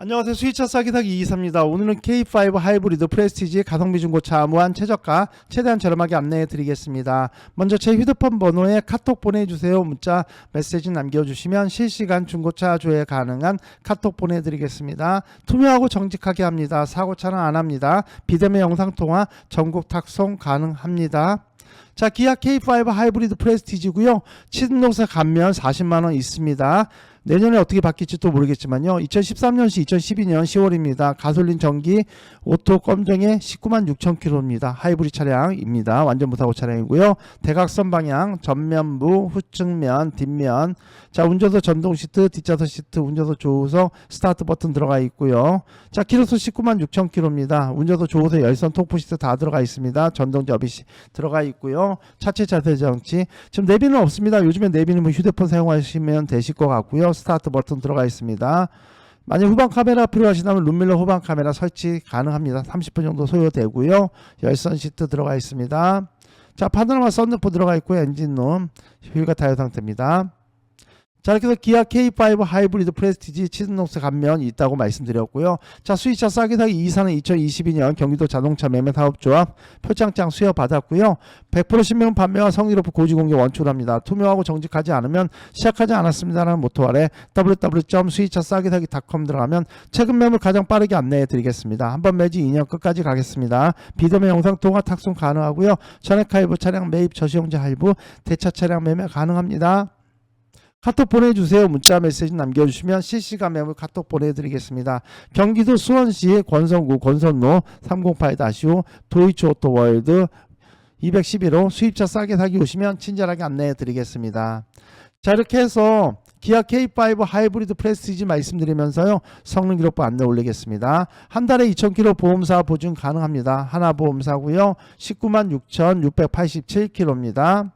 안녕하세요. 수위차 싸기 사기 224입니다. 오늘은 K5 하이브리드 프레스티지 가성비 중고차 무한 최저가 최대한 저렴하게 안내해 드리겠습니다. 먼저 제 휴대폰 번호에 카톡 보내주세요. 문자 메시지 남겨주시면 실시간 중고차 조회 가능한 카톡 보내드리겠습니다. 투명하고 정직하게 합니다. 사고 차는 안 합니다. 비대면 영상통화 전국 탁송 가능합니다. 자, 기아 K5 하이브리드 프레스티지고요. 치등록세 감면 40만 원 있습니다. 내년에 어떻게 바뀔지 또 모르겠지만요. 2013년시 2012년 10월입니다. 가솔린 전기 오토 검정에 19만 6천 킬로입니다. 하이브리드 차량입니다. 완전 무사고 차량이고요. 대각선 방향, 전면부, 후측면, 뒷면. 자, 운전석 전동 시트, 뒷좌석 시트, 운전석 조우석, 스타트 버튼 들어가 있고요. 자, 키로수 19만 6천 킬로입니다. 운전석 조우석 열선 톡프 시트 다 들어가 있습니다. 전동 접이시 들어가 있고요. 차체 자세 정치. 지금 내비는 없습니다. 요즘에 내비는 뭐 휴대폰 사용하시면 되실 것 같고요. 스타트 버튼 들어가 있습니다. 만약 후방 카메라 필요하시다면 룸밀러 후방 카메라 설치 가능합니다. 30분 정도 소요되고요. 열선 시트 들어가 있습니다. 자, 파노라마 썬루프 들어가 있고요. 엔진룸, 휠과 타이어 상태입니다. 자, 이렇게 해서 기아 K5 하이브리드 프레스티지 치즈녹스 감면 있다고 말씀드렸고요. 자, 수입차 싸게 사기 2사는 2022년 경기도 자동차 매매 사업조합 표창장 수여 받았고요. 100% 신명 판매와 성의롭고 고지공개 원칙합니다. 투명하고 정직하지 않으면 시작하지 않았습니다라는 모토 아래 www.수입차 싸게 사기.com 들어가면 최근 매물 가장 빠르게 안내해 드리겠습니다. 한 번 매지 2년 끝까지 가겠습니다. 비대면 영상 통화 탁송 가능하고요. 전액 할부 차량 매입 저시용제 할부 대차 차량 매매 가능합니다. 카톡 보내주세요. 문자 메시지 남겨주시면 실시간 매물 카톡 보내드리겠습니다. 경기도 수원시 권선구 권선로 308-5 도이치 오토월드 211호 수입차 싸게 사기 오시면 친절하게 안내해 드리겠습니다. 자 이렇게 해서 기아 K5 하이브리드 프레스티지 말씀드리면서요 성능 기록부 안내 올리겠습니다. 한 달에 2,000km 보험사 보증 가능합니다. 하나 보험사고요. 19만 6,687km입니다.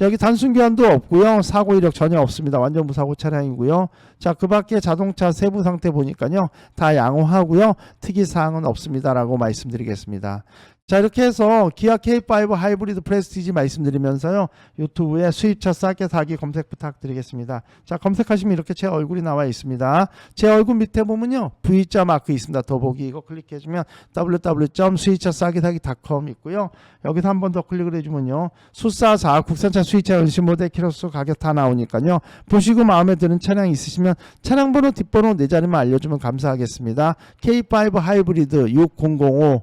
여기 단순 교환도 없고요. 사고 이력 전혀 없습니다. 완전 무사고 차량이고요. 자, 그 밖에 자동차 세부 상태 보니까요. 다 양호하고요. 특이 사항은 없습니다라고 말씀드리겠습니다. 자, 이렇게 해서 기아 K5 하이브리드 프레스티지 말씀드리면서요. 유튜브에 수입차 싸게 사기 검색 부탁드리겠습니다. 자, 검색하시면 이렇게 제 얼굴이 나와 있습니다. 제 얼굴 밑에 보면요. V자 마크 있습니다. 더보기 이거 클릭해주면 www.수입차 싸게 사기.com 있고요. 여기서 한 번 더 클릭을 해주면요. 수사사 국산차 수입차 연식 모델 키로수 가격 다 나오니까요. 보시고 마음에 드는 차량 있으시면 차량 번호 뒷번호 네 자리만 알려주면 감사하겠습니다. K5 하이브리드 6005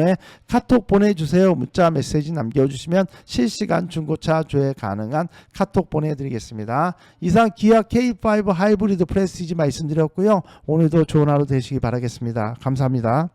번호에 카톡 보내주세요. 문자 메시지 남겨주시면 실시간 중고차 조회 가능한 카톡 보내드리겠습니다. 이상 기아 K5 하이브리드 프레스티지 말씀드렸고요. 오늘도 좋은 하루 되시기 바라겠습니다. 감사합니다.